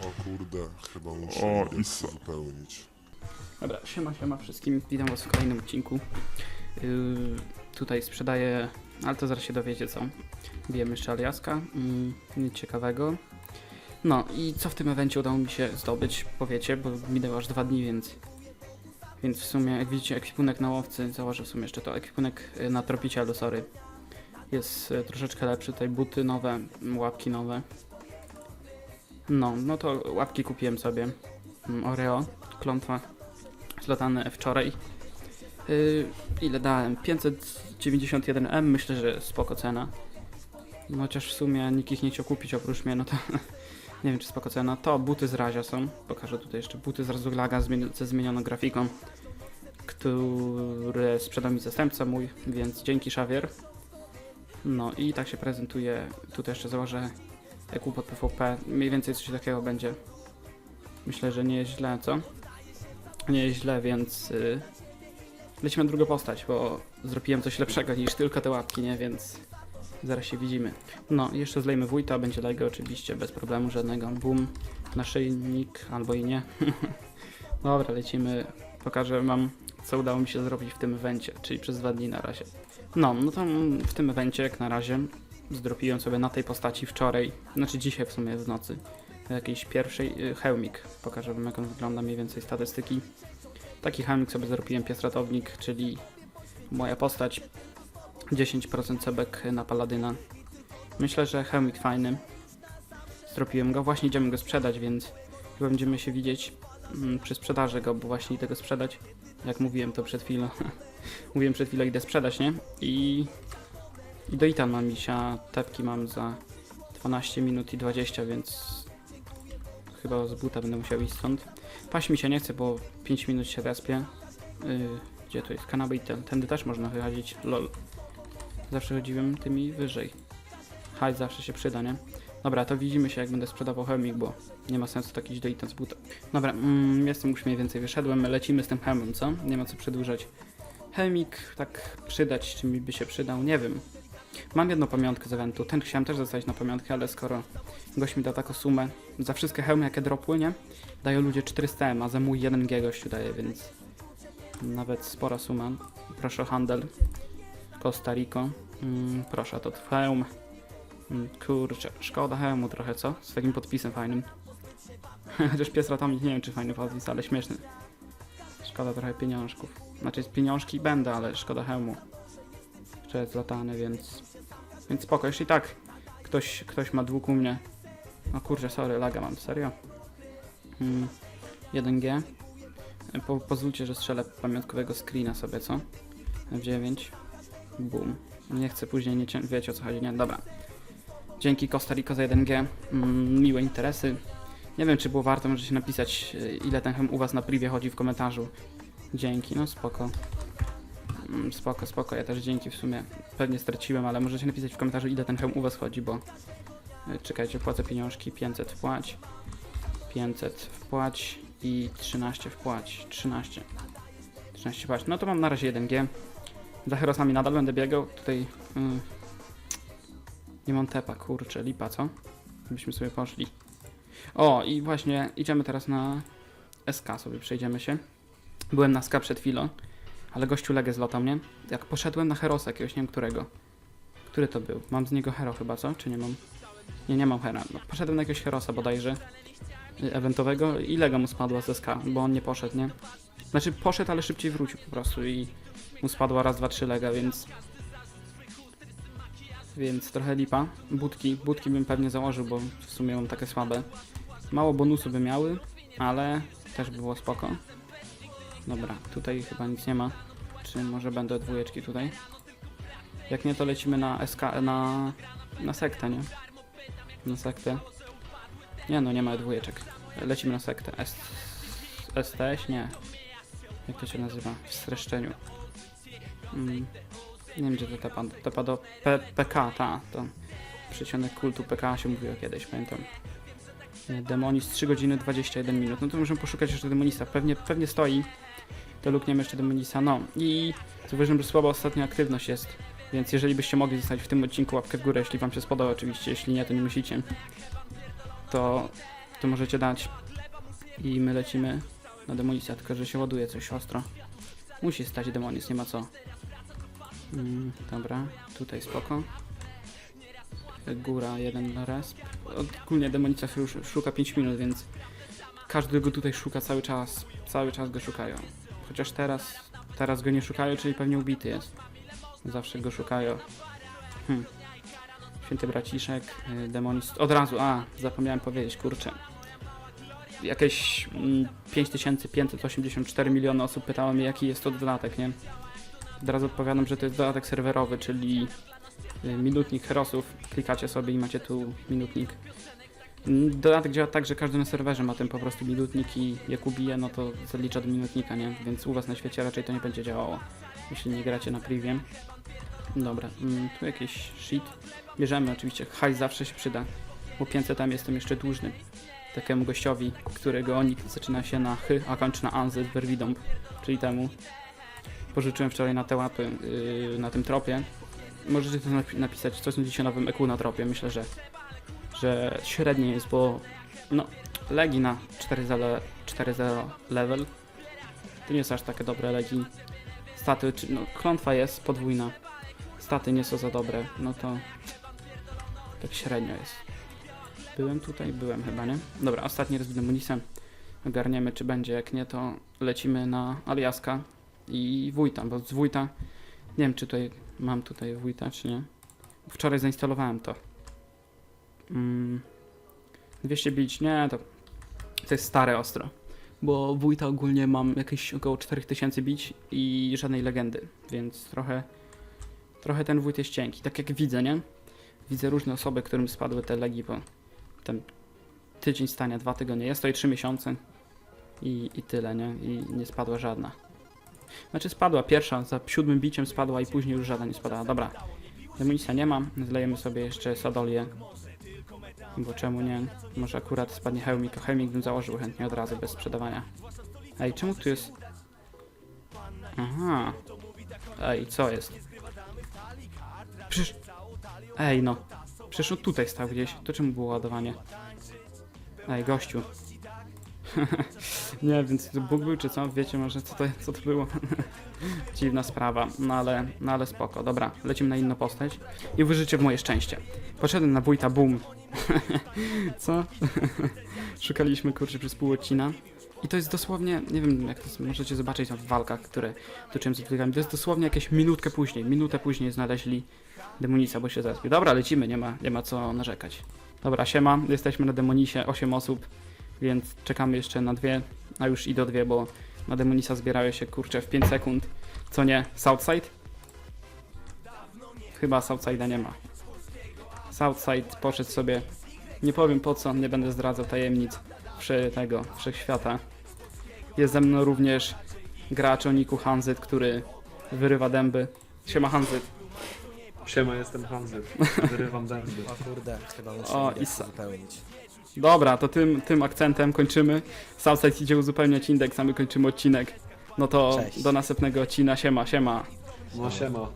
O kurde, chyba muszę O, i. Dobra, siema, siema wszystkim. Witam was w kolejnym odcinku. Yy, tutaj sprzedaję, ale to zaraz się dowiecie co. Bijemy jeszcze aliaska, yy, nic ciekawego. No i co w tym evencie udało mi się zdobyć, powiecie, bo minęło aż dwa dni, więc... Więc w sumie, jak widzicie, ekwipunek na łowcy, założę w sumie jeszcze to, ekwipunek y, na tropicielu, sorry. Jest y, troszeczkę lepszy, tutaj buty nowe, łapki nowe. No, no to łapki kupiłem sobie. Mm, Oreo, klątwa zlatane wczoraj. Yy, ile dałem? 591M, myślę, że spoko cena. No, Chociaż w sumie nikt ich nie chciał kupić oprócz mnie, no to nie wiem czy spoko cena. To buty z Razia są. Pokażę tutaj jeszcze buty z Razuglaga ze zmienioną grafiką, które sprzedał mi zastępca mój, więc dzięki Xavier. No i tak się prezentuje. Tutaj jeszcze założę EQ pod PvP. Mniej więcej coś takiego będzie. Myślę, że nie jest źle, co? nie jest źle, więc yy, lecimy na drugą postać, bo zrobiłem coś lepszego niż tylko te łapki, nie? Więc zaraz się widzimy. No, jeszcze zlejmy wójta, będzie Lego oczywiście, bez problemu żadnego. Boom, naszyjnik, albo i nie. Dobra, lecimy. Pokażę wam, co udało mi się zrobić w tym evencie, czyli przez dwa dni na razie. No, no to mm, w tym evencie, jak na razie, zdropiłem sobie na tej postaci wczoraj, znaczy dzisiaj w sumie w nocy, jakiejś pierwszej y, hełmik. Pokażę wam jak on wygląda, mniej więcej statystyki. Taki hełmik sobie zrobiłem pies ratownik, czyli moja postać. 10% cebek na paladyna. Myślę, że hełmik fajny. Zrobiłem go, właśnie idziemy go sprzedać, więc chyba będziemy się widzieć mm, przy sprzedaży go, bo właśnie idę go sprzedać. Jak mówiłem to przed chwilą. mówiłem przed chwilą idę sprzedać, nie? I, i do Itan mam misia, tepki mam za 12 minut i 20, więc chyba z buta będę musiał iść stąd. Paść mi się nie chce, bo 5 minut się respię. Yy, gdzie to jest? Kanabę i ten. Tędy też można wychodzić. Lol. Zawsze chodziłem tymi wyżej. Hajs zawsze się przyda, nie? Dobra, to widzimy się jak będę sprzedawał chemik, bo nie ma sensu tak iść do z buta. Dobra, mm, jestem już mniej więcej wyszedłem. Lecimy z tym hemem, co? Nie ma co przedłużać. Chemik tak przydać, czy mi by się przydał, nie wiem. Mam jedną pamiątkę z eventu. Ten chciałem też zostawić na pamiątkę, ale skoro gość mi da taką sumę za wszystkie hełmy jakie dropły, nie? Dają ludzie 400 M, a za mój 1G gościu daje, więc nawet spora suma. Proszę handel. Costa Rico. Mm, proszę, to hełm. Mm, kurczę, szkoda hełmu trochę, co? Z takim podpisem fajnym. Chociaż pies ratownik nie wiem, czy fajny podpis, ale śmieszny. Szkoda trochę pieniążków. Znaczy, pieniążki będę, ale szkoda hełmu. Jeszcze jest latany, więc... Więc spoko, jeśli tak ktoś, ktoś ma dług u mnie. O kurczę, sorry, laga mam, serio? Mm, 1G. Po, pozwólcie, że strzelę pamiątkowego screena sobie, co? F9. Boom. Nie chcę później, nie wiecie o co chodzi, nie? Dobra. Dzięki Costa Rica za 1G. Mm, miłe interesy. Nie wiem, czy było warto, możecie napisać, y, ile ten hem u was na privie chodzi w komentarzu. Dzięki, no spoko. Mm, Spoko, spoko, ja też dzięki w sumie pewnie straciłem, ale możecie napisać w komentarzu ile ten hełm u was chodzi, bo y, czekajcie, płacę pieniążki, 500 wpłać, 500 wpłać i 13 wpłać, 13. 13 wpłać, no to mam na razie 1G. Za herosami nadal będę biegał, tutaj y, nie mam tepa, kurczę, lipa, co? Byśmy sobie poszli. O, i właśnie idziemy teraz na SK, sobie przejdziemy się. Byłem na SK przed chwilą. Ale gościu legę zlotał mnie. Jak poszedłem na Herosa jakiegoś, nie wiem którego. Który to był? Mam z niego Hero chyba, co? Czy nie mam? Nie, nie mam Hera. No, poszedłem na jakiegoś Herosa bodajże. y, Eventowego i lega mu spadła ze SK, bo on nie poszedł, nie? Znaczy poszedł, ale szybciej wrócił po prostu i mu spadła raz, dwa, trzy lega, więc... Więc trochę lipa. Budki, budki bym pewnie założył, bo w sumie mam takie słabe. Mało bonusu by miały, ale też by było spoko. Dobra, tutaj chyba nic nie ma. Czy może będą dwójeczki tutaj? Jak nie, to lecimy na SK, na, na sektę, nie? Na sektę. Nie no, nie ma dwójeczek. Lecimy na sektę. S, STS? Nie. Jak to się nazywa? W streszczeniu. Mm. Nie wiem, gdzie to tepa, tepa do P, PK, ta, to przyciąnek kultu PK się mówiło kiedyś, pamiętam. Nie, Demonist 3 godziny 21 minut. No to możemy poszukać jeszcze demonista. Pewnie, pewnie stoi. To lukniemy jeszcze demonista. No i zauważyłem, że słaba ostatnia aktywność jest. Więc jeżeli byście mogli zostawić w tym odcinku łapkę w górę, jeśli wam się spodoba oczywiście, jeśli nie, to nie musicie. To to możecie dać. I my lecimy na demolicja, tylko że się ładuje coś ostro. Musi stać demonis, nie ma co. Mm, dobra, tutaj spoko. Góra, jeden resp. Ogólnie demolicja się już szuka 5 minut, więc każdy go tutaj szuka cały czas. Cały czas go szukają. Chociaż teraz, teraz go nie szukają, czyli pewnie ubity jest. Zawsze go szukają. Hm. Święty braciszek, y, demonist. Od razu, a, zapomniałem powiedzieć, kurczę. Jakieś mm, 5584 miliony osób pytało mnie, jaki jest to dodatek, nie? Od razu odpowiadam, że to jest dodatek serwerowy, czyli minutnik herosów. Klikacie sobie i macie tu minutnik. Mm, Dodatek działa tak, że każdy na serwerze ma ten po prostu minutnik i jak ubije, no to zalicza do minutnika, nie? Więc u was na świecie raczej to nie będzie działało, jeśli nie gracie na privie. Dobra, mm, tu jakieś shit. Bierzemy oczywiście, hajs zawsze się przyda, bo 500 tam jestem jeszcze dłużny takiemu gościowi, którego nick zaczyna się na chy, a kończy na anzy z czyli temu. Pożyczyłem wczoraj na te łapy, yy, na tym tropie. Możecie napi- napisać, co sądzicie o nowym EQ na tropie. Myślę, że, że średnie jest, bo no, legi na 4.0 4.0 level to nie jest aż takie dobre legi. Staty, czy, no, klątwa jest podwójna. Staty nie są za dobre, no to tak średnio jest. Byłem tutaj? Byłem chyba, nie? Dobra, ostatni raz z demonisem. Ogarniemy, czy będzie. Jak nie, to lecimy na Aliaska i Wójta, bo z Wójta nie wiem, czy tutaj mam tutaj Wójta, czy nie. Wczoraj zainstalowałem to. Mm, 200 bić, nie, to, to jest stare ostro. Bo Wójta ogólnie mam jakieś około 4000 bić i żadnej legendy, więc trochę, trochę ten Wójt jest cienki. Tak jak widzę, nie? Widzę różne osoby, którym spadły te legi po ten tydzień stania, dwa tygodnie. Jest to i trzy miesiące i, i tyle, nie? I nie spadła żadna. Znaczy spadła pierwsza, za siódmym biciem spadła i później już żadna nie spadała. Dobra, demunicja nie mam, zlejemy sobie jeszcze sadolię. Bo czemu nie? Może akurat spadnie hełmik, a hełmik bym założył chętnie od razu, bez sprzedawania. Ej, czemu tu jest... Aha. Ej, co jest? Przecież... Ej, no. Przecież on tutaj stał gdzieś. To czemu było ładowanie? Ej, gościu. Nie, więc Bóg był czy co? Wiecie może co to, co to było? Dziwna sprawa, no ale, no ale spoko. Dobra, lecimy na inną postać i uwierzycie w moje szczęście. Poszedłem na wójta, boom. co? Szukaliśmy kurczę przez pół odcina. I to jest dosłownie, nie wiem jak to możecie zobaczyć w walkach, które toczyłem z odwykami. To jest dosłownie jakieś minutkę później. Minutę później znaleźli demonisa, bo się zrespił. Dobra, lecimy, nie ma, nie ma co narzekać. Dobra, siema, jesteśmy na demonisie, 8 osób, więc czekamy jeszcze na dwie, a już i do dwie, bo na demonisa zbierają się kurczę w 5 sekund. Co nie? Southside? Chyba Southside'a nie ma. Southside poszedł sobie, nie powiem po co, nie będę zdradzał tajemnic przy tego, wszechświata. Jest ze mną również gracz o niku Hanzyt, który wyrywa dęby. Siema Hanzyt. Siema, jestem Hanzy. Wyrywam zęby. O kurde, chyba muszę O, indeks uzupełnić. Dobra, to tym, tym akcentem kończymy. Southside idzie uzupełniać indeks, a my kończymy odcinek. No to Cześć. do następnego odcina. Siema, siema. No siema.